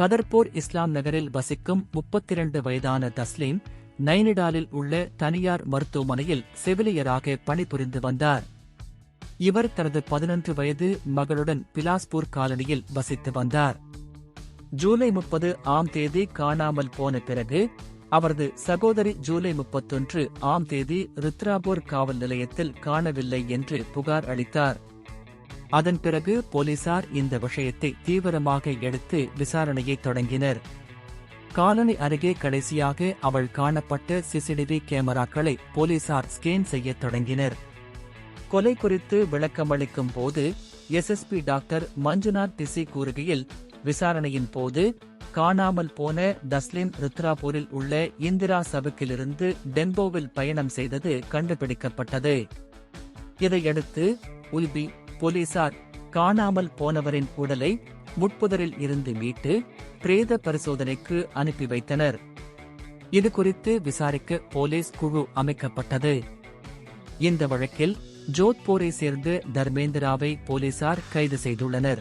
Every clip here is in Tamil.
கதர்போர் இஸ்லாம் நகரில் வசிக்கும் 32 வயதான தஸ்லீம் நைனிடாலில் உள்ள தனியார் மருத்துவமனையில் செவிலியராக பணிபுரிந்து வந்தார். இவர் தனது பதினொன்று வயது மகளுடன் பிலாஸ்பூர் காலனியில் வசித்து வந்தார். ஜூலை முப்பது ஆம் தேதி காணாமல் போன பிறகு அவரது சகோதரி ஜூலை முப்பத்தொன்று ஆம் தேதி ருத்ராபூர் காவல் நிலையத்தில் காணவில்லை என்று புகார் அளித்தார். அதன் பிறகு போலீசார் இந்த விஷயத்தை தீவிரமாக எடுத்து விசாரணையை தொடங்கினர். காலனி அருகே கடைசியாக அவள் காணப்பட்ட சிசிடிவி கேமராக்களை போலீசார் ஸ்கேன் செய்யத் தொடங்கினர். கொலை குறித்து விளக்கமளிக்கும் போது எஸ்எஸ்பி டாக்டர் மஞ்சுநாத் திசி கூறுகையில் விசாரணையின் போது காணாமல் போன தஸ்லிம் ருத்ராபூரில் உள்ள இந்திரா சபுக்கிலிருந்து டெம்போவில் பயணம் செய்தது கண்டுபிடிக்கப்பட்டது. இதையடுத்து உல்பி போலீசார் காணாமல் போனவரின் உடலை முட்புதரில் இருந்து மீட்டு பிரேத பரிசோதனைக்கு அனுப்பி வைத்தனர். இது குறித்து விசாரிக்க போலீஸ் குழு அமைக்கப்பட்டது. இந்த வழக்கில் ஜோத்பூரை சேர்ந்த தர்மேந்திராவை போலீசார் கைது செய்துள்ளனர்.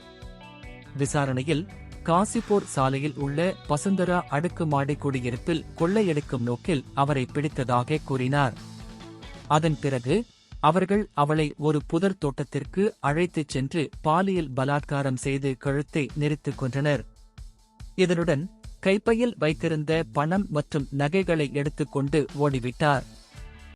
விசாரணையில் காசிப்பூர் சாலையில் உள்ள வசுந்தரா அடுக்குமாடி குடியிருப்பில் கொள்ளையடிக்கும் நோக்கில் அவரை பிடித்ததாக கூறினார். அதன் பிறகு அவர்கள் அவளை ஒரு புதர் தோட்டத்திற்கு அழைத்துச் சென்று பாலியல் பலாத்காரம் செய்து கழுத்தை நெரித்துக் கொன்றனர். இதனுடன் கைப்பையில் வைத்திருந்த பணம் மற்றும் நகைகளை எடுத்துக்கொண்டு ஓடிவிட்டார்.